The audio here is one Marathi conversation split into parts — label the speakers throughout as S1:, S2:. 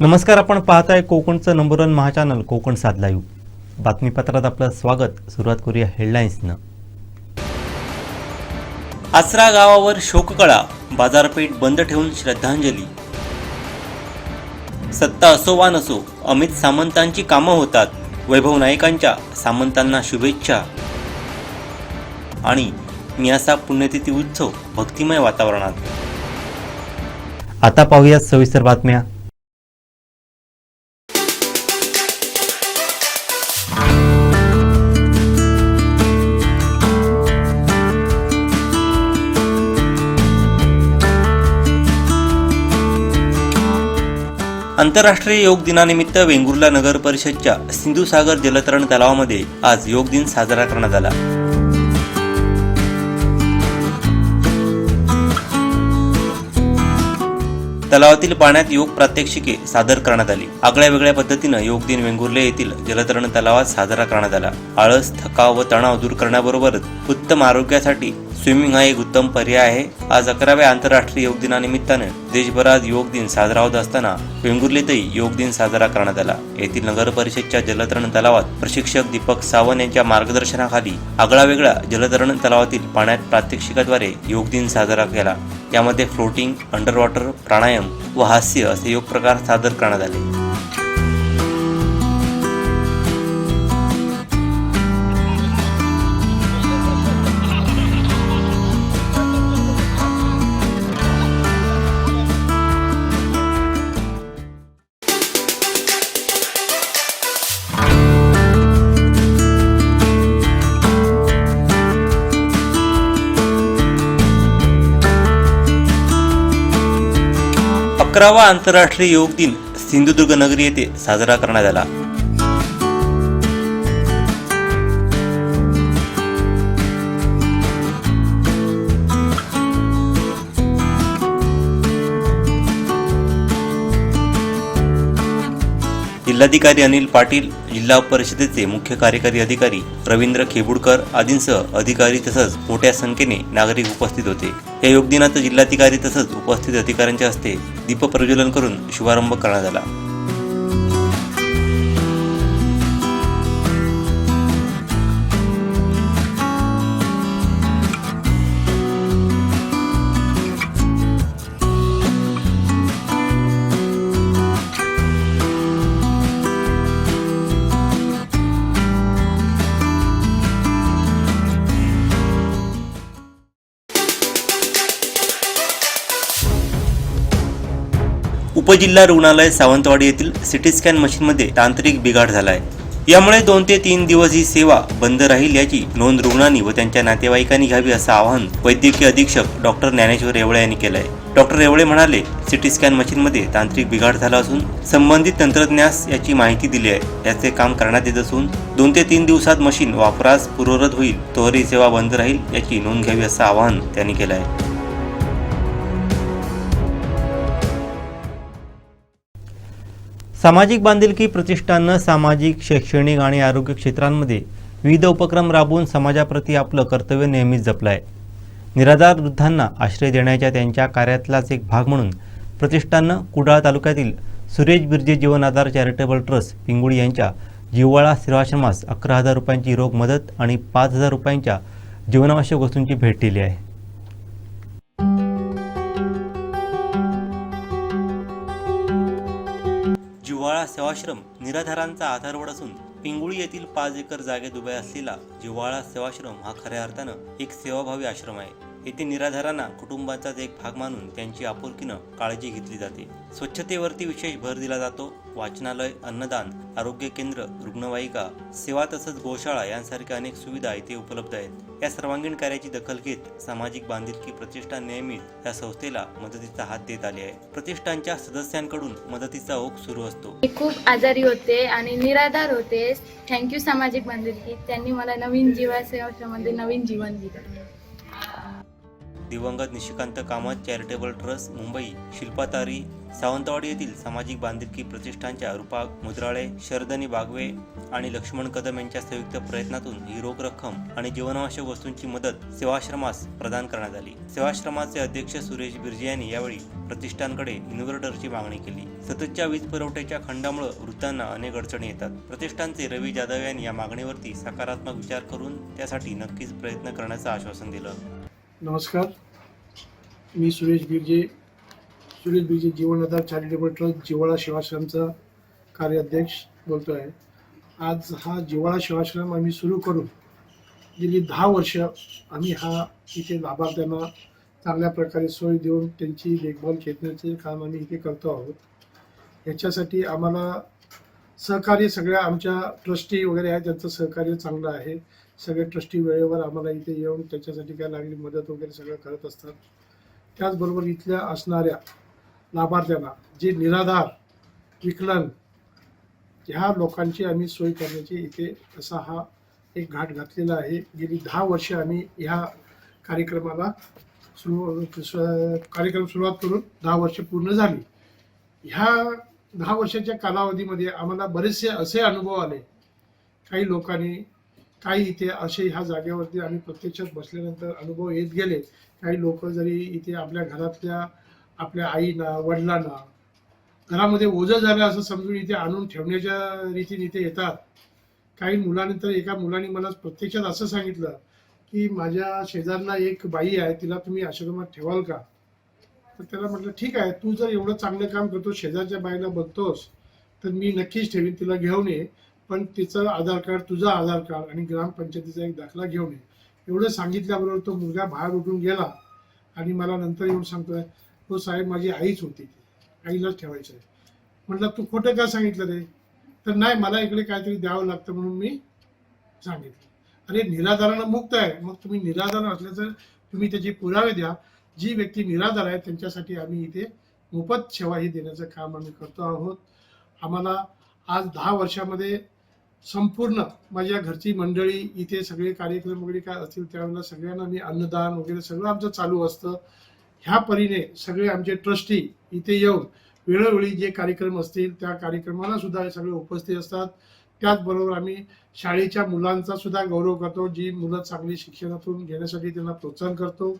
S1: नमस्कार आपण पाहताय कोकणचं नंबर वन महाचॅनल कोकण साध लाईव्ह बातमीपत्रात आपलं स्वागत. सुरुवात करूया हेडलाईन्सनं आसरा गावावर शोककळा. बाजारपेठ बंद ठेवून श्रद्धांजली. सत्ता असो वा नसो अमित सामंतांची कामं होतात. वैभव नायकांच्या सामंतांना शुभेच्छा. आणि मियासा पुण्यतिथी उत्सव भक्तिमय वातावरणात. आता पाहूया सविस्तर बातम्या. आंतरराष्ट्रीय योग दिनानिमित्त वेंगुर्ला नगर परिषदच्या सिंधुसागर जलतरण तलावामध्ये आज योग दिन साजरा करण्यात आला. तलावातील पाण्यात योग प्रात्यक्षिके सादर करण्यात आली. आगळ्या वेगळ्या पद्धतीनं योग दिन वेंगुर्ले येथील जलतरण तलावात साजरा करण्यात आला. आळस थकाव व तणाव दूर करण्याबरोबरच उत्तम आरोग्यासाठी स्विमिंग हा एक उत्तम पर्याय आहे. आज अकराव्या आंतरराष्ट्रीय योग दिनानिमित्तानं देशभरात योग दिन साजरा होत असताना वेंगुर्लेतही योग दिन साजरा करण्यात आला. येथील नगर परिषदच्या जलतरण तलावात प्रशिक्षक दीपक सावंत यांच्या मार्गदर्शनाखाली आगळा वेगळा जलतरण तलावातील पाण्यात प्रात्यक्षिकाद्वारे योग दिन साजरा केला. यामध्ये फ्लोटिंग अंडर वॉटर प्राणायाम व हास्य असे योग प्रकार सादर करण्यात आले. अकरावा आंतरराष्ट्रीय योग दिन सिंधुदुर्ग नगरी येथे साजरा करण्यात आला. जिल्हाधिकारी अनिल पाटील जिल्हा परिषदेचे मुख्य कार्यकारी अधिकारी रवींद्र खेबुडकर आदींसह अधिकारी तसंच मोठ्या संख्येने नागरिक उपस्थित होते. या योग दिनात जिल्हाधिकारी तसंच उपस्थित अधिकाऱ्यांच्या हस्ते दीपप्रज्वलन करून शुभारंभ करण्यात आला. उपजिल्हा रुग्णालय सावंतवाडी येथील सिटी स्कॅन मशीनमध्ये तांत्रिक बिघाड झालाय. यामुळे दोन ते तीन दिवस ही सेवा बंद राहील याची नोंद रुग्णांनी व त्यांच्या नातेवाईकांनी घ्यावी असं आवाहन वैद्यकीय अधीक्षक डॉक्टर ज्ञानेश्वर रेवळे यांनी केलंय. डॉक्टर रेवळे म्हणाले सिटी स्कॅन मशीनमध्ये तांत्रिक बिघाड झाला असून संबंधित तंत्रज्ञास याची माहिती दिली आहे. याचे काम करण्यात येत असून दोन ते तीन दिवसात मशीन वापरास पूर्वरत होईल. तोवर ही सेवा बंद राहील याची नोंद घ्यावी असं आवाहन त्यांनी केलं आहे सामाजिक बांधिलकी प्रतिष्ठाननं सामाजिक शैक्षणिक आणि आरोग्य क्षेत्रांमध्ये विविध उपक्रम राबवून समाजाप्रती आपलं कर्तव्य नेहमीच जपलं आहे निराधार वृद्धांना आश्रय देण्याच्या त्यांच्या कार्यातलाच एक भाग म्हणून प्रतिष्ठाननं कुडाळ तालुक्यातील सुरेश बिर्जे जीवनाधार चॅरिटेबल ट्रस्ट पिंगुळी यांच्या जिव्हाळा सेवाश्रमास अकरा हजार रुपयांची रोख मदत आणि पाच हजार रुपयांच्या जीवनावश्यक वस्तूंची भेट दिली आहे. सेवाश्रम निराधारांचा आधारवड असून पिंगुळी येथील पाच एकर जागेत उभ्या असलेला जिव्हाळा सेवाश्रम हा खऱ्या अर्थानं एक सेवाभावी आश्रम आहे. येथे निराधारांना कुटुंबाचाच एक भाग मानून त्यांची आपुलकीनं काळजी घेतली जाते. स्वच्छतेवरती विशेष भर दिला जातो. वाचनालय अन्नदान आरोग्य केंद्र रुग्णवाहिका सेवा तसंच गोशाळा यांसारख्या अनेक सुविधा इथे उपलब्ध आहेत. या सर्वांगीण कार्याची दखल घेत सामाजिक बांधिलकी प्रतिष्ठान नेहमीच या संस्थेला मदतीचा हात देत आले आहे. प्रतिष्ठानच्या सदस्यांकडून मदतीचा ओघ सुरू असतो.
S2: मी खूप आजारी होते आणि निराधार होते. थँक्यू सामाजिक बांधिलकी. त्यांनी मला नवीन जीवा नवीन जीवन दिलं.
S1: दिवंगत निशिकांत कामत चॅरिटेबल ट्रस्ट मुंबई शिल्पातारी सावंतवाडी येथील सामाजिक बांधिलकी प्रतिष्ठानच्या रूपा मुद्राळे शरदनी बागवे आणि लक्ष्मण कदम यांच्या संयुक्त प्रयत्नातून ही रोख रक्कम आणि जीवनावश्यक वस्तूंची मदत सेवाश्रमास प्रदान करण्यात आली. सेवाश्रमाचे अध्यक्ष सुरेश बिर्जे यांनी यावेळी प्रतिष्ठानकडे इन्व्हर्टरची मागणी केली. सततच्या वीज पुरवठ्याच्या खंडामुळे वृद्धांना अनेक अडचणी येतात. प्रतिष्ठानचे रवी जाधव यांनी या मागणीवरती सकारात्मक विचार करून त्यासाठी नक्कीच प्रयत्न करण्याचं आश्वासन दिलं.
S3: नमस्कार. मी सुरेश बिर्जे. सुरेश बिर्जे जीवनाधार चॅरिटेबल ट्रस्ट जिवाळा शिवाश्रमचा कार्याध्यक्ष बोलतो आहे आज हा जिवाळा शिवाश्रम आम्ही सुरू करून गेली दहा वर्ष आम्ही हा इथे लाभार्थ्यांना चांगल्या प्रकारे सोय देऊन त्यांची देखभाल घेण्याचे काम आम्ही इथे करतो आहोत. याच्यासाठी आम्हाला सहकार्य सगळ्या आमच्या ट्रस्टी वगैरे आहे त्यांचं सहकार्य चांगलं आहे. सगळे ट्रस्टी वेळेवर आम्हाला इथे येऊन त्याच्यासाठी काय लागली मदत वगैरे सगळं करत असतात. त्याचबरोबर इथल्या असणाऱ्या लाभार्थ्यांना जे निराधार विकलन ह्या लोकांची आम्ही सोय करण्याची इथे असा हा एक घाट घातलेला आहे. गेली दहा वर्ष आम्ही ह्या कार्यक्रमाला सुरू कार्यक्रम सुरुवात करून दहा वर्ष पूर्ण झाली. ह्या दहा वर्षाच्या कालावधीमध्ये आम्हाला बरेचसे असे अनुभव आले. काही लोकांनी काही इथे असे ह्या जागेवरती आम्ही प्रत्यक्षात बसल्यानंतर अनुभव येत गेले. काही लोक जरी इथे आपल्या घरातल्या आपल्या आईना वडिलांना घरामध्ये ओझं झालं असं समजून इथे आणून ठेवण्याच्या रीतीने इथे येतात. काही मुलानंतर तर एका मुलाने मला प्रत्यक्षात असं सांगितलं की माझ्या शेजारला एक बाई आहे तिला तुम्ही आश्रमात ठेवाल का? तर त्याला म्हटलं ठीक आहे तू जर एवढं चांगलं काम करतो शेजारच्या बाईला बघतोस तर मी नक्कीच ठेवीन तिला घेऊन ये. पण तिचं आधार कार्ड तुझं आधार कार्ड आणि ग्रामपंचायतीचा एक दाखला घेऊन ये. एवढं सांगितल्याबरोबर तो मुलगा बाहेर उठून गेला आणि मला नंतर येऊन सांगतोय हो साहेब माझी आईच होती ती. आईलाच ठेवायचं आहे. म्हटलं तू खोटं का सांगितलं रे? तर नाही मला इकडे काहीतरी द्यावं लागतं म्हणून मी सांगितलं. अरे निराधारानं मुक्त आहे. मग तुम्ही निराधार असल्याचं तुम्ही त्याचे पुरावे द्या. जी व्यक्ती निराधार आहे त्यांच्यासाठी आम्ही इथे मोफत सेवा ही देण्याचं काम आम्ही करतो आहोत. आम्हाला आज दहा वर्षामध्ये संपूर्ण माझ्या घरची मंडळी इथे सगळे कार्यक्रम वगैरे काय असतील त्यावेळेला सगळ्यांना मी अन्नदान वगैरे सगळं आमचं चालू असतं. ह्या परीने सगळे आमचे ट्रस्टी इथे येऊन वेळोवेळी जे कार्यक्रम असतील त्या कार्यक्रमाला सुद्धा हे सगळे उपस्थित असतात. त्याचबरोबर आम्ही शाळेच्या मुलांचा सुद्धा गौरव करतो जी मुलं चांगली शिक्षणातून घेण्यासाठी त्यांना प्रोत्साहन करतो.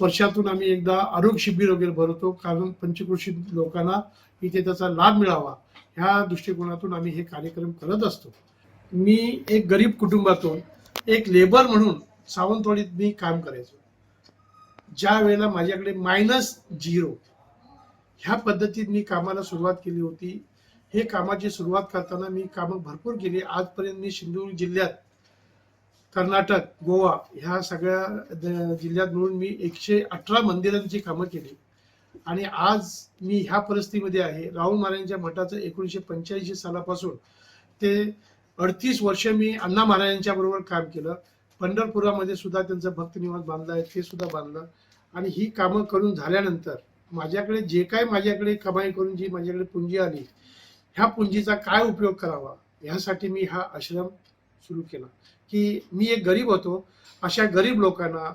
S3: वर्षातून आम्ही एकदा आरोग्य शिबिर वगैरे भरवतो कारण पंचकृषी लोकांना इथे त्याचा लाभ मिळावा. ह्या दृष्टिकोनातून आम्ही हे कार्यक्रम करत असतो. मी एक गरीब कुटुंबातून एक लेबर म्हणून सावंतवाडीत मी काम करायचो. ज्या वेळेला माझ्याकडे मायनस झिरो ह्या पद्धतीत मी कामाला सुरुवात केली होती. हे कामाची सुरुवात करताना मी कामं भरपूर केली. आजपर्यंत मी सिंधुदुर्ग जिल्ह्यात कर्नाटक गोवा ह्या सगळ्या द- जिल्ह्यात मिळून मी एकशे अठरा मंदिरांची कामं केली. आणि आज मी ह्या परिस्थितीमध्ये आहे. राहुल महाराजांच्या मठाचं एकोणीसशे पंच्याऐंशी सालापासून ते अडतीस वर्ष मी अण्णा महाराजांच्या बरोबर काम केलं. पंढरपुरामध्ये सुद्धा त्यांचं भक्तनिवास बांधलं आहे ते सुद्धा बांधलं. आणि ही कामं करून झाल्यानंतर माझ्याकडे जे काय माझ्याकडे कमाई करून जी माझ्याकडे पुंजी आली ह्या पुंजीचा काय उपयोग करावा ह्यासाठी मी हा आश्रम सुरू केला. की मी एक गरीब होतो. अशा गरीब लोकांना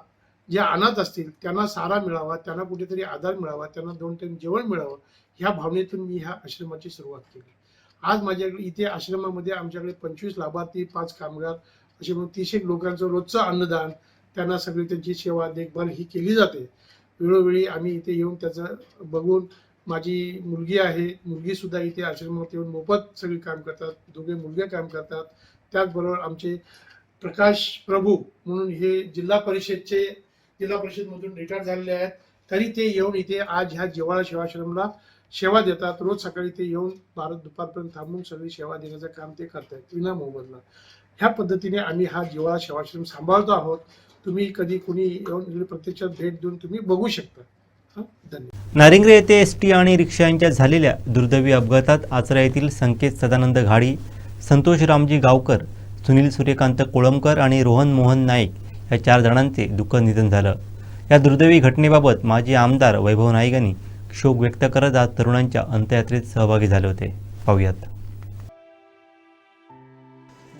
S3: जे अनाथ असतील त्यांना सारा मिळावा त्यांना कुठेतरी आधार मिळावा त्यांना दोन टाइम जेवण मिळावं ह्या भावनेतून मी ह्या आश्रमाची सुरुवात केली. आज माझ्याकडे इथे आश्रमामध्ये आमच्याकडे पंचवीस लाभार्थी पाच कामगार असे म्हणून तीस एक लोकांचं रोजचं अन्नदान त्यांना सगळी त्यांची सेवा देखभाल ही केली जाते. वेळोवेळी आम्ही इथे येऊन त्याचं बघून माझी मुलगी आहे मुलगी सुद्धा इथे आश्रमात येऊन मोफत सगळी काम करतात दोघे मुलगे काम करतात. त्याचबरोबर आमचे प्रकाश प्रभू म्हणून हे जिल्हा परिषदचे जिल्हा परिषदमधून रिटायर झालेले आहेत. तरी ते येऊन इथे आज ह्या जिवाळा सेवाश्रमला सेवा देतात. रोज सकाळी ते येऊन भारत दुपारपर्यंत थांबून सगळी सेवा देण्याचं काम ते करतायत. विना मोबदला. ह्या पद्धतीने आम्ही हा जिवाळा सेवाश्रम सांभाळतो आहोत. तुम्ही कधी कुणी येऊन प्रत्यक्षात भेट देऊन तुम्ही बघू शकता.
S1: नारिंगरे येथे एस टी आणि रिक्षा यांच्या झालेल्या दुर्दैवी अपघातात आचरा येथील संकेत सदानंद घाडी संतोष रामजी गावकर सुनील सूर्यकांत कोळंबकर आणि रोहन मोहन नाईक या चार जणांचे दुःखद निधन झालं. या दुर्दैवी घटनेबाबत माजी आमदार वैभव नाईक यांनी शोक व्यक्त करत आज तरुणांच्या अंत्ययात्रेत सहभागी झाले होते. पाहूयात.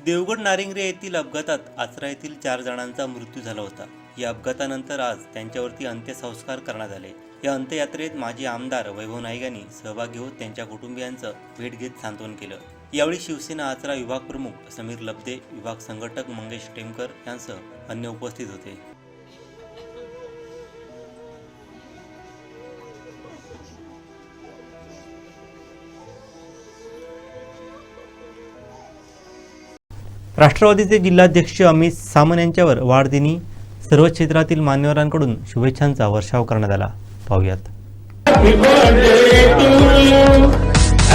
S1: देवगड नारिंगरे येथील अपघातात आचरा येथील चार जणांचा मृत्यू झाला होता. या अपघातानंतर आज त्यांच्यावरती अंत्यसंस्कार करण्यात आले. या अंत्ययात्रेत माजी आमदार वैभव नाईक यांनी सहभागी होत त्यांच्या कुटुंबियांचं भेट घेत सांत्वन केलं. यावेळी शिवसेना आचरा विभाग प्रमुख समीर लब्दे विभाग संघटक मंगेश टेमकर यांसह अन्य उपस्थित होते. राष्ट्रवादीचे जिल्हाध्यक्ष अमित सामन यांच्यावर वाढदिनी सर्व क्षेत्रातील मान्यवरांकडून शुभेच्छांचा वर्षाव करण्यात आला. पाहुयात.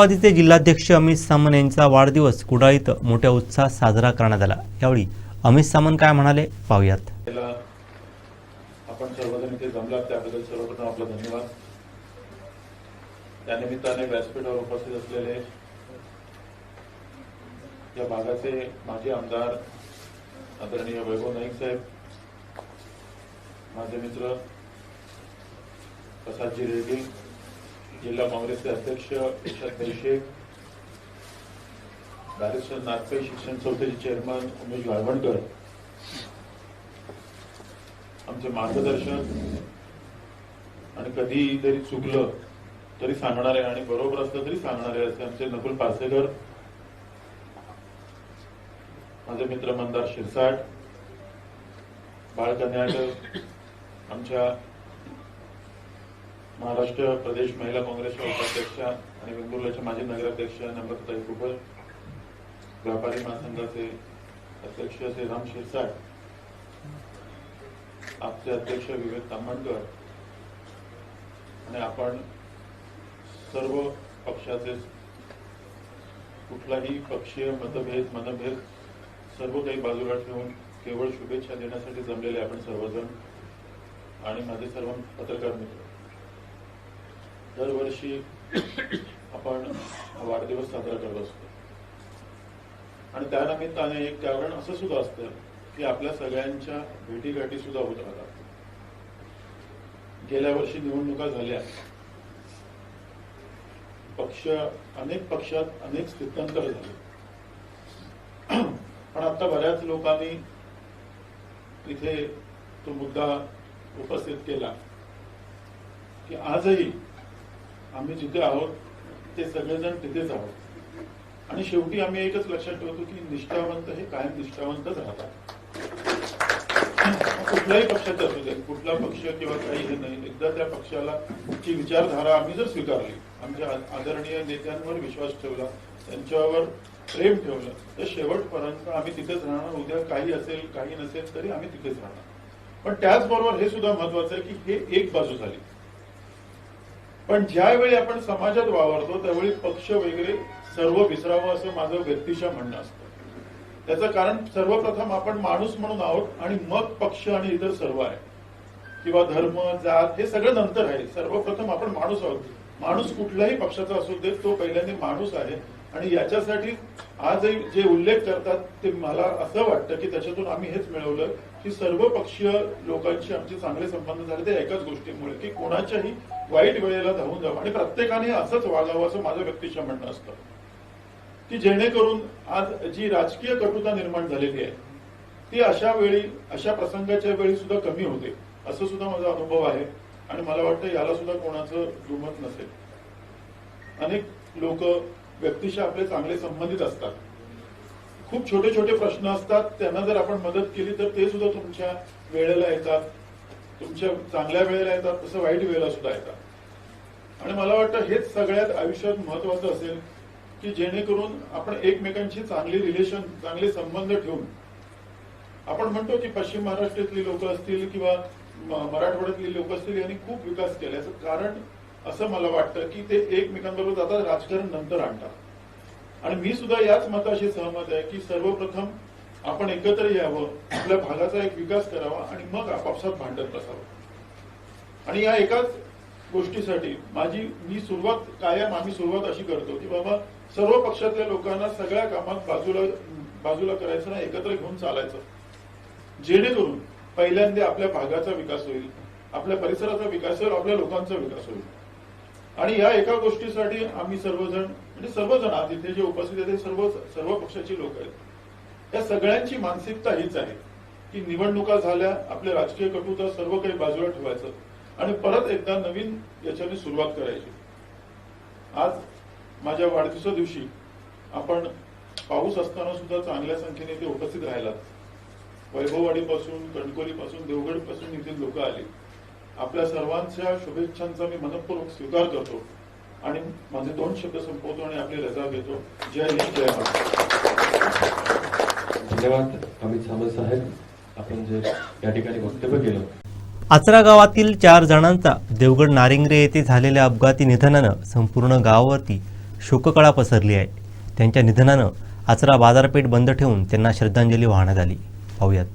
S1: राष्ट्रवादीचे जिल्हाध्यक्ष अमित सामंत यांचा वाढदिवस कुडाळीत मोठ्या उत्साहात साजरा करण्यात आला. यावेळी अमित सामंत काय म्हणाले? पाहूयात.
S4: त्याला आपण सर्वजण इथे जमलात त्याबद्दल सर्वप्रथम आपला धन्यवाद. त्यानिमित्ताने व्यासपीठावर उपस्थित असलेले या भागाचे माजी आमदार आदरणीय वैभव नाईक साहेब माझे मित्र प्रसादजी रेड्डी जिल्हा काँग्रेसचे अध्यक्ष इशाद शेख बॅरिस्टर नागपे शिक्षण संस्थेचे चेअरमन उमेश गाळवणकर आमचे मार्गदर्शन आणि कधी जरी चुकलं तरी सांगणारे आणि बरोबर असलं तरी सांगणारे असे आमचे नकुल पारसेकर माझे मित्र मंदार शिरसाट बाळकन्याकर आमच्या महाराष्ट्र प्रदेश महिला काँग्रेसच्या उपाध्यक्ष आणि वेंगुर्ल्याच्या माजी नगराध्यक्ष नम्रताई कुबल व्यापारी महासंघाचे अध्यक्ष श्रीराम शिरसाट आपचे अध्यक्ष विवेक तांबणकर आणि आपण सर्व पक्षाचे कुठलाही पक्षीय मतभेद मनभेद सर्व काही बाजूला ठेवून केवळ शुभेच्छा देण्यासाठी जमलेले आपण सर्वजण आणि माझे सर्व पत्रकार मित्र. दरवर्षी आपण वाढदिवस साजरा करत असतो. आणि त्यानिमित्ताने एक कारण असं सुद्धा असतं की आपल्या सगळ्यांच्या भेटीगाठी सुद्धा होत राहतात. गेल्या वर्षी निवडणुका झाल्या. पक्ष अनेक पक्षात अनेक स्थित्यंतर झाले. पण आता बऱ्याच लोकांनी तिथे तो मुद्दा उपस्थित केला की आजही आम्ही जिथे आहोत ते सगळेजण तिथेच आहोत. आणि शेवटी आम्ही एकच लक्षात ठेवतो की निष्ठावंत हे कायम निष्ठावंतच राहतात. कुठल्याही पक्षाचे असू दे कुठला पक्ष किंवा काही हे नाही. एकदा त्या पक्षाला ची विचारधारा आम्ही जर स्वीकारली आमच्या आदरणीय नेत्यांवर विश्वास ठेवला त्यांच्यावर प्रेम ठेवलं तर शेवटपर्यंत आम्ही तिथेच राहणार. उद्या काही असेल काही नसेल तरी आम्ही तिथेच राहणार. पण त्याचबरोबर हे सुद्धा महत्वाचं आहे की हे एक बाजू झाली. पण ज्यावेळी आपण समाजात वावरतो त्यावेळी पक्ष वगैरे सर्व विसरावं असं माझं व्यक्तिशः म्हणणं असतं. त्याचं कारण सर्वप्रथम आपण माणूस म्हणून आहोत आणि मग पक्ष आणि इतर सर्व आहे. किंवा धर्म जात हे सगळं नंतर आहे. सर्वप्रथम आपण माणूस आहोत. माणूस कुठल्याही पक्षाचा असू देत तो पहिल्यांदा माणूस आहे. आणि याच्यासाठी आजही जे उल्लेख करतात ते मला असं वाटतं की त्याच्यातून आम्ही हेच मिळवलं की सर्व पक्षीय लोकांशी आमचे चांगले संबंध झाले ते एकाच गोष्टीमुळे की कोणाच्याही वाईट वेळेला धावून जावं. आणि प्रत्येकाने असंच वागावं असं माझं व्यक्तिशः म्हणणं असतं. की जेणेकरून आज जी राजकीय कटुता निर्माण झालेली आहे ती अशा वेळी अशा प्रसंगाच्या वेळी सुद्धा कमी होते. असं सुद्धा माझा अनुभव आहे. आणि मला वाटतं याला सुद्धा कोणाचं दुमत नसेल. अनेक लोक व्यक्तीशी आपले चांगले संबंधित असतात. खूप छोटे छोटे प्रश्न असतात. त्यांना जर आपण मदत केली तर ते सुद्धा तुमच्या वेळेला येतात. तुमच्या चांगल्या वेळेला येतात. तसं वाईट वेळेला सुद्धा येतात. आणि मला वाटतं हेच सगळ्यात आयुष्यात महत्वाचं असेल की जेणेकरून आपण एकमेकांशी चांगली रिलेशन चांगले संबंध ठेवून आपण म्हणतो की पश्चिम महाराष्ट्रातली लोक असतील किंवा मराठवाड्यातली लोक असतील यांनी खूप विकास केला याचं कारण असं मला वाटतं की ते एकमेकांबरोबर जातात राजकारण नंतर आणतात. आणि मी सुद्धा याच मताशी सहमत आहे की सर्वप्रथम आपण एकत्र यावं आपल्या भागाचा एक विकास करावा आणि मग आपापसात भांडत बसावं. आणि या एकाच गोष्टीसाठी माझी मी सुरुवात कायम आम्ही सुरुवात अशी करतो की बाबा सर्व पक्षातल्या लोकांना सगळ्या कामात बाजूला बाजूला करायचं ना एकत्र घेऊन चालायचं. जेणेकरून पहिल्यांदा आपल्या भागाचा विकास होईल आपल्या परिसराचा विकास होईल आपल्या लोकांचा विकास होईल. आणि या एका गोष्टीसाठी आम्ही सर्वजण म्हणजे सर्वजण आज इथे जे उपस्थित आहेत ते सर्व सर्व पक्षाची लोक आहेत. या सगळ्यांची मानसिकता हीच आहे की निवडणुका झाल्या आपल्या राजकीय कटुता सर्व काही बाजूला ठेवायचं आणि परत एकदा नवीन याच्याने सुरुवात करायची. आज माझ्या वाढदिवसा दिवशी आपण पाऊस असताना सुद्धा चांगल्या संख्येने इथे उपस्थित राहिलात. वैभववाडीपासून कणकोलीपासून देवगडपासून इथे लोक आली. आपल्या सर्वांच्या शुभेच्छांचा मी मनपूर्वक स्वीकार करतो. आणि माझे दोन शब्द संपवतो आणि आपली रजा घेतो. जय हिंद जय महाराष्ट्र.
S5: धन्यवाद अमित सावंत साहेब. आपण जे या ठिकाणी वक्तव्य केलं.
S1: आचरा गावातील चार जणांचा देवगड नारिंगरे येथे झालेल्या अपघाती निधनानं संपूर्ण गावावरती शोककळा पसरली आहे. त्यांच्या निधनानं आचरा बाजारपेठ बंद ठेवून त्यांना श्रद्धांजली वाहण्यात आली. पाहूयात.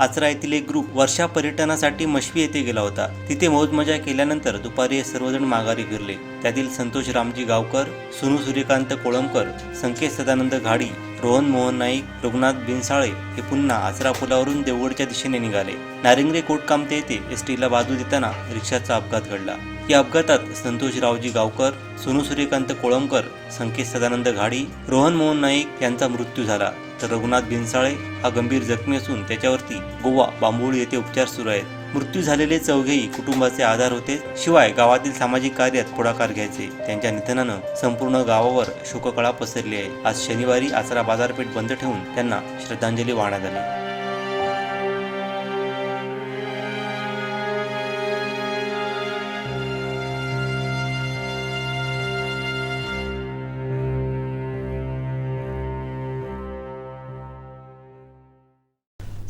S1: आचरा येथील एक ग्रुप वर्षा पर्यटनासाठी मशवी येथे गेला होता. तिथे मौजमजा केल्यानंतर दुपारी सर्वजण माघारी फिरले. त्यातील संतोष रामजी गावकर सुनू सूर्यकांत कोळंबकर संकेत सदानंद घाडी रोहन मोहन नाईक रघुनाथ बिनसाळे हे पुन्हा आचरा पुलावरून देवगडच्या दिशेने निघाले. नारिंगरे कोटकामते येथे एसटीला बाजू देताना रिक्षाचा अपघात घडला. या अपघातात संतोष रावजी गावकर सोनू सूर्यकांत कोळंबकर संकेत सदानंद घाडी रोहन मोहन नाईक यांचा मृत्यू झाला. तर रघुनाथ बिनसाळे हा गंभीर जखमी असून त्याच्यावरती गोवा बांबोळी येथे उपचार सुरू आहेत. मृत्यू झालेले चौघेही कुटुंबाचे आधार होते. शिवाय गावातील सामाजिक कार्यात पुढाकार घ्यायचे. त्यांच्या निधनानं संपूर्ण गावावर शोककळा पसरली आहे. आज शनिवारी आचरा बाजारपेठ बंद ठेवून त्यांना श्रद्धांजली वाहण्यात आली.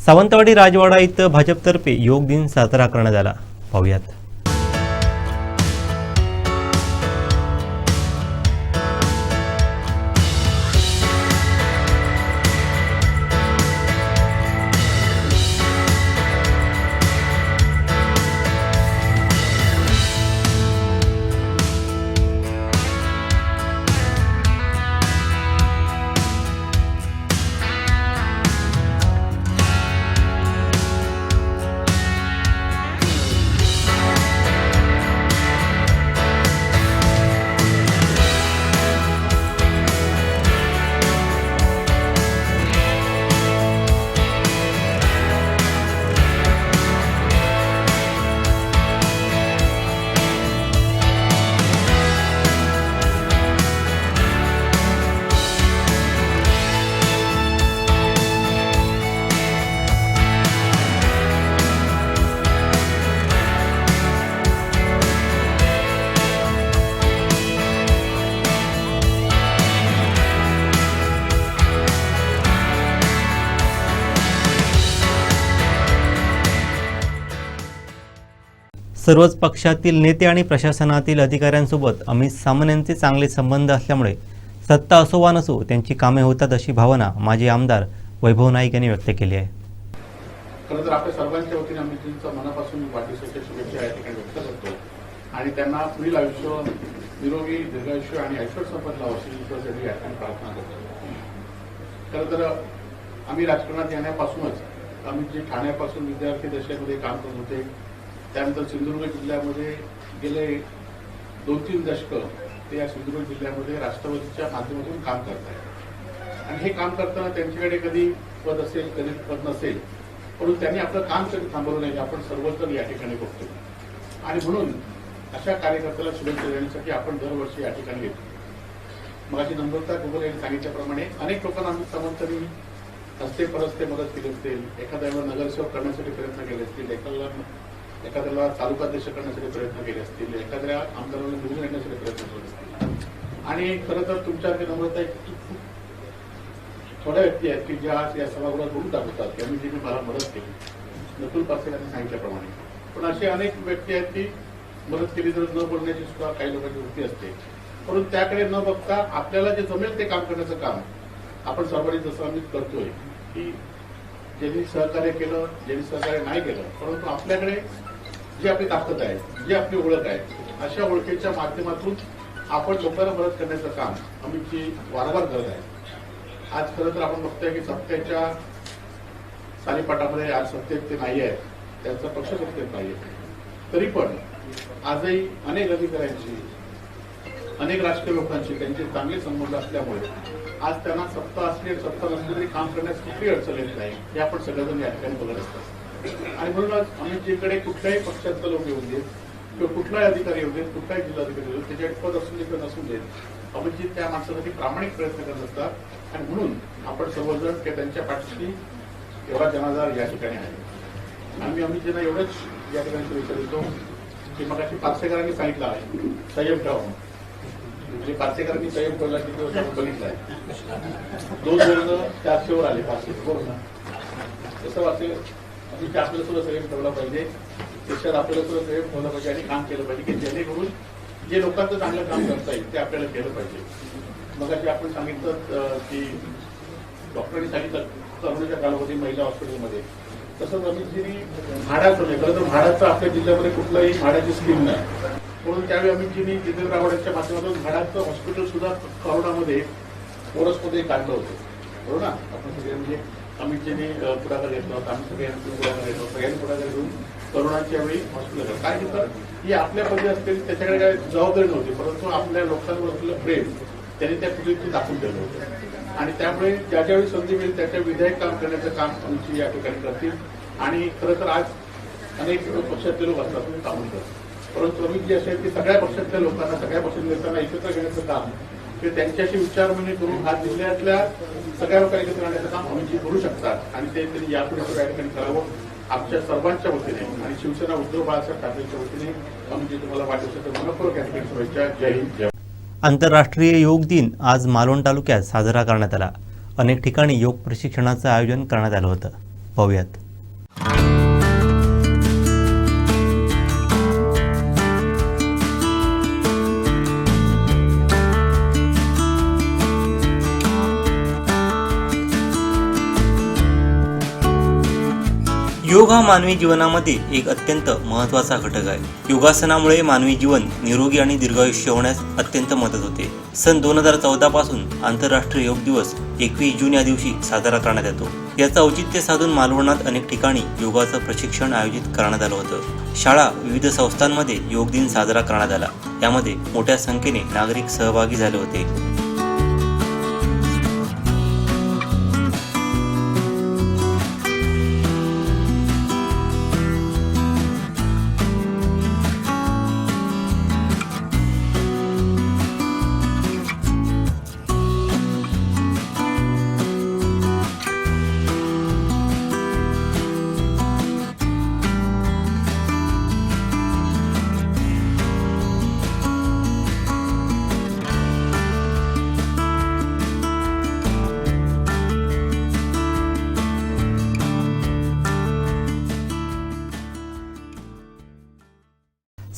S1: सावंतवाडी राजवाडा इथं भाजपतर्फे योग दिन साजरा करण्यात आला. पाहूयात. सर्वच पक्षातील नेते आणि प्रशासनातील अधिकाऱ्यांसोबत अमित सामंत चांगले संबंध असल्यामुळे सत्ता असो वा नसो त्यांची कामे होतात अशी भावना माजी आमदार वैभव नाईक यांनी व्यक्त केली आहे.
S6: खरं तर आपल्या सर्वांच्या वतीने अमितजींचा मनापासून वाढदिवसाच्या शुभेच्छा या ठिकाणी व्यक्त करतो. आणि त्यांना पुढील आयुष्य निरोगी दीर्घायुष्य आणि ऐश्वर संपत लावं अशी या ठिकाणी प्रार्थना करतो. खरं तर आम्ही राजकारणात येण्यापासूनच अमितजी ठाण्यापासून विद्यार्थी दशेमध्ये काम करत होते त्यानंतर सिंधुदुर्ग जिल्ह्यामध्ये गेले दोन तीन दशकं ते या सिंधुदुर्ग जिल्ह्यामध्ये राष्ट्रवादीच्या माध्यमातून काम करत आहेत. आणि हे काम करताना त्यांच्याकडे कधी पद असेल कधी पद नसेल म्हणून त्यांनी आपलं काम कधी थांबवलं नाही आपण सर्वत्र या ठिकाणी बघतो. आणि म्हणून अशा कार्यकर्त्याला शुभेच्छा देण्यासाठी आपण दरवर्षी या ठिकाणी येतो. मगाशी नम्रता गुगल यांनी सांगितल्याप्रमाणे अनेक लोकांना आम्ही समर्थनी हस्ते परस्ते मदत केली असतील एखाद्या वेळेला नगरसेवक करण्यासाठी प्रयत्न केले असतील एखाद्याला एखाद्याला तालुकाध्यक्ष करण्यासाठी प्रयत्न केले असतील एखाद्या आमदाराला निवडून येण्यासाठी प्रयत्न केले असतील. आणि खरं तर तुमच्याकडे नम्रता एक थोड्या व्यक्ती आहेत की ज्या आज या सभागृहात बोलून दाखवतात. त्यांनी जिने मला मदत केली. नकुल पारसेकरांनी सांगितल्याप्रमाणे. पण असे अनेक व्यक्ती आहेत की मदत केली तर न बोलण्याची सुद्धा काही लोकांची वृत्ती असते. परंतु त्याकडे न बघता आपल्याला जे जमेल ते काम करण्याचं काम आपण सर्वांनी जसं आम्ही करतोय की ज्यांनी सहकार्य केलं ज्यांनी सहकार्य नाही केलं परंतु आपल्याकडे जी आपली ताकद आहे जी आपली ओळख आहे अशा ओळखीच्या माध्यमातून आपण लोकांना मदत करण्याचं काम आम्ही वारंवार करत आहे. आज खरं तर आपण बघतोय की सत्तेच्या सालीपाटामध्ये आज सत्तेत ते नाही आहेत त्यांचा पक्ष सत्तेत नाही तरी पण आजही अनेक अधिकाऱ्यांची अनेक राजकीय लोकांशी त्यांचे चांगले संबंध असल्यामुळे आज त्यांना सत्ता असली आणि सत्ता नसली तरी काम करण्यास कुठली अडचण येत नाही हे आपण सगळेजण या ठिकाणी बघत असतात आणि म्हणूनच अमितजीकडे कुठल्याही पक्षातलं लोक येऊन देत किंवा कुठलाही अधिकारी येऊ देत कुठलाही जिल्हाधिकारी येऊ देत पद असून दे किंवा नसून देत अमितजी त्या माणसासाठी प्रामाणिक प्रयत्न करत असतात. आणि म्हणून आपण सर्वजण ते त्यांच्या पाठीशी एवढा जनाधार या ठिकाणी आहे. आम्ही अमितजींना एवढंच या ठिकाणी विचारतो की मग पार्सेकरांनी सांगितलं आहे संयम ठेवा म्हणजे पार्सेकरांनी संयम ठेवला की दिवस आपण बघितलाय. दोन वर्ग चारशेवर आले पाचशे बरोबर. ना तसं वाटते ते आपल्याला सुद्धा संयम ठेवला पाहिजे. शिक्षण आपल्याला सुद्धा संयम ठेवलं पाहिजे आणि काम केलं पाहिजे की जेणेकरून जे लोकांचं चांगलं काम करता येईल ते आपल्याला केलं पाहिजे. मग आपण सांगितलं की डॉक्टरांनी सांगितलं करोनाच्या कालावधी महिला हॉस्पिटलमध्ये. तसंच अमितजींनी म्हाडाचं नाही खरं तर म्हाडाचं आपल्या जिल्ह्यामध्ये कुठलाही म्हाडाची स्कीम नाही. म्हणून त्यावेळी अमितजींनी जितेंद्र आव्हाडांच्या माध्यमातून म्हाडाचं हॉस्पिटल सुद्धा करोनामध्ये कोरसमध्ये काढलं होतं. बरोबर ना? आपण सगळे म्हणजे अमितजींनी अं, पुढाकार घेतला होता. आम्ही सगळ्यांनी पुढाकार घेतला होता. सगळ्यांनी पुढाकार घेऊन करोनाच्या वेळी हॉस्पिटल काय तर ही आपल्या असतील त्याच्याकडे काय जबाबदारी नव्हती परंतु आपल्या लोकांवर असलेलं प्रेम त्यांनी त्या पद्धतीने दाखवून दिलं होतं. आणि त्यामुळे ज्या ज्यावेळी संधी मिळेल त्याच्या विधायक काम करण्याचं काम आमची या ठिकाणी करतील. आणि खरं तर आज अनेक पक्षातले लोक असतात कामून करतात. परंतु अमित जे असेल की सगळ्या पक्षातल्या लोकांना सगळ्या पक्षातल्या लोकांना एकत्र घेण्याचं काम ते त्यांच्याशी विचारमणी म्हणजे करून हा जिल्ह्यातल्या सगळ्या लोकांना एकत्र आणण्याचं काम अमितजी करू शकतात. आणि ते त्यांनी यापुढे सुद्धा ठिकाणी करावं आमच्या सर्वांच्या वतीने आणि शिवसेना उद्धव बाळासाहेब ठाकरेंच्या वतीने अमितजी तुम्हाला वाटू मनपूर्वक या ठिकाणी शुभेच्छा. जय हिंद जय
S1: आंतरराष्ट्रीय योग दिन आज मालवण तालुक्यात साजरा करण्यात आला. अनेक ठिकाणी योग प्रशिक्षणाचं आयोजन करण्यात आलं होतं. पाहूयात. योग हा मानवी जीवनामध्ये एक अत्यंत महत्त्वाचा घटक आहे. योगासनामुळे मानवी जीवन निरोगी आणि दीर्घायुष्य होण्यास अत्यंत मदत होते. सन दोन हजार चौदा पासून आंतरराष्ट्रीय योग दिवस एकवीस जून या दिवशी साजरा करण्यात येतो. याचं औचित्य साधून मालवणात अनेक ठिकाणी योगाचं प्रशिक्षण आयोजित करण्यात आलं होतं. शाळा विविध संस्थांमध्ये योग दिन साजरा करण्यात आला. यामध्ये मोठ्या संख्येने नागरिक सहभागी झाले होते.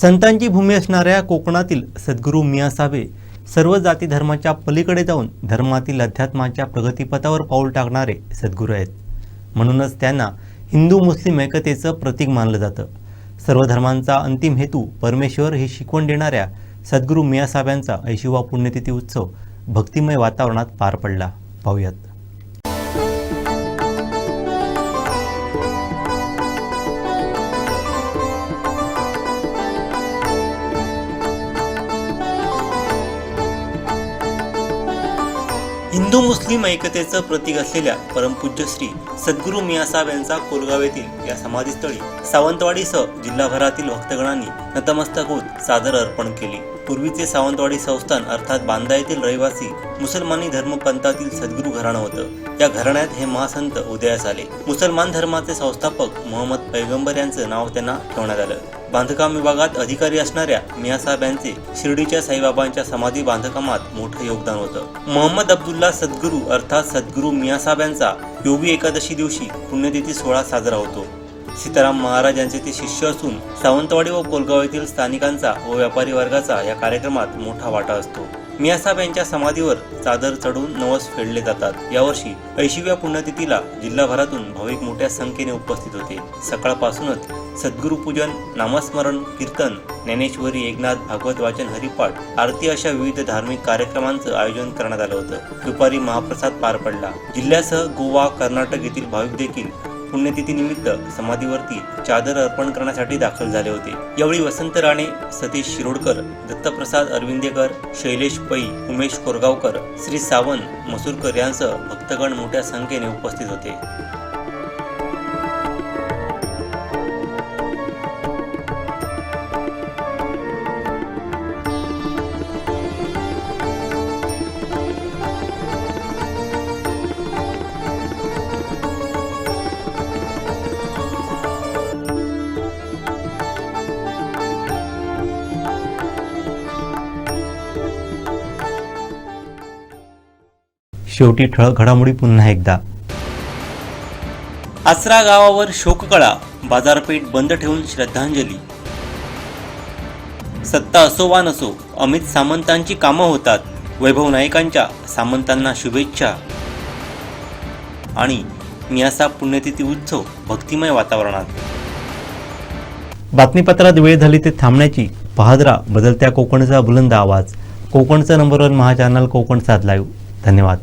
S1: संतांची भूमी असणाऱ्या कोकणातील सद्गुरू मियासाबे सर्व जाती धर्माच्या पलीकडे जाऊन धर्मातील अध्यात्माच्या प्रगतीपथावर पाऊल टाकणारे सद्गुरू आहेत. म्हणूनच त्यांना हिंदू मुस्लिम एकतेचं प्रतीक मानलं जातं. सर्व धर्मांचा अंतिम हेतू परमेश्वर ही शिकवण देणाऱ्या सद्गुरू मियासाब्यांचा ऐशिवा पुण्यतिथी उत्सव भक्तिमय वातावरणात पार पडला. पाहूयात. हिंदू मुस्लिम ऐक्यतेचं प्रतीक असलेल्या परमपूज्य श्री सद्गुरू मियासाहेब यांचा कोलगाव येथील या समाधीस्थळी सावंतवाडीसह जिल्हाभरातील भक्तगणांनी नतमस्तक होत सादर अर्पण केली. पूर्वीचे सावंतवाडी संस्थान अर्थात बांदा येथील रहिवासी मुसलमानी धर्मपंथातील सद्गुरू घराणं होतं. या घराण्यात हे महासंत उदयास आले. मुसलमान धर्माचे संस्थापक मोहम्मद पैगंबर यांचं नाव त्यांना ठेवण्यात आलं. बांधकाम विभागात अधिकारी असणाऱ्या मियासाहेब यांचे शिर्डीच्या साईबाबांच्या समाधी बांधकामात मोठं योगदान होतं. मोहम्मद अब्दुल्ला सद्गुरू अर्थात सद्गुरू मियासाहेब यांचा योगी एकादशी दिवशी पुण्यतिथी सोहळा साजरा होतो. सीताराम महाराज यांचे ते शिष्य असून सावंतवाडी व कोलगाव येथील स्थानिकांचा व व्यापारी वर्गाचा या कार्यक्रमात मोठा वाटा असतो. मियासाहेब यांच्या समाधीवर चादर चढून नवस फेडले जातात. यावर्षी ऐशिव्या पुण्यतिथीला जिल्हाभरातून भाविक मोठ्या संख्येने उपस्थित होते. सकाळपासूनच सद्गुरुपूजन नामस्मरण कीर्तन ज्ञानेश्वरी एकनाथ भागवत वाचन हरिपाठ आरती अशा विविध धार्मिक कार्यक्रमांचं आयोजन करण्यात आलं होतं. दुपारी महाप्रसाद पार पडला. जिल्ह्यासह गोवा कर्नाटक येथील भाविक देखील पुण्यतिथीनिमित्त समाधीवरती चादर अर्पण करण्यासाठी दाखल झाले होते. यावेळी वसंत राणे सतीश शिरोडकर दत्तप्रसाद अरविंदेकर शैलेश पै उमेश कोरगावकर श्री सावंत मसूरकर यांसह भक्तगण मोठ्या संख्येने उपस्थित होते. शेवटी ठळक घडामोडी पुन्हा एकदा. आसरा गावावर शोककळा बाजारपेठ बंद ठेवून श्रद्धांजली. सत्ता असो वा नसो अमित सामंतांची कामं होतात. वैभव नायकांच्या सामंतांना शुभेच्छा. आणि मियासा पुण्यतिथी उत्सव भक्तिमय वातावरणात. बातमीपत्रात वेळ झाली ते थांबण्याची. पहादरा बदलत्या कोकणचा बुलंद आवाज. कोकणचा number one Maha channel Konkan सात लाईव्ह धन्यवाद.